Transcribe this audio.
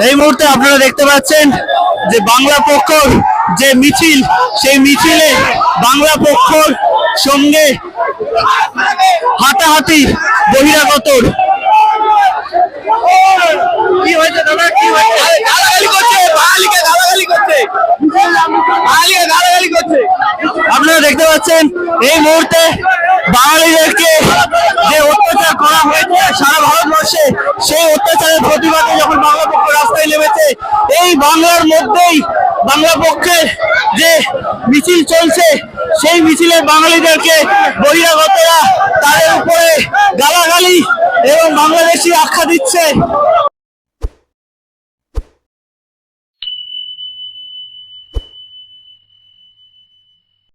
এই মুহূর্তে আপনারা দেখতে পাচ্ছেন যে বাংলা পক্ষর যে মিছিল সেই মিছিলে বাংলা পক্ষর সঙ্গে হাতাহাতি বহিরাগতর কি হয়েছে দাদা? কি হয়েছে? গালাগালি করছে বাঙালিকে গালাগালি করছে। বাঙালিকে গালাগালি করছে। আপনারা দেখতে পাচ্ছেন এই মুহূর্তে বাঙালিদেরকে যে অত্যাচার করা হয়েছে সেই অত্যাচারের প্রতিবাদে যখন বাংলা পক্ষ রাস্তায় নেমেছে, এই বাংলার মধ্যেই বাংলা পক্ষের যে মিছিল চলছে, সেই মিছিলে বাঙালিদেরকে বহিরাগতরা তাদের উপরে গালাগালি এবং বাংলাদেশি আখ্যা দিচ্ছে।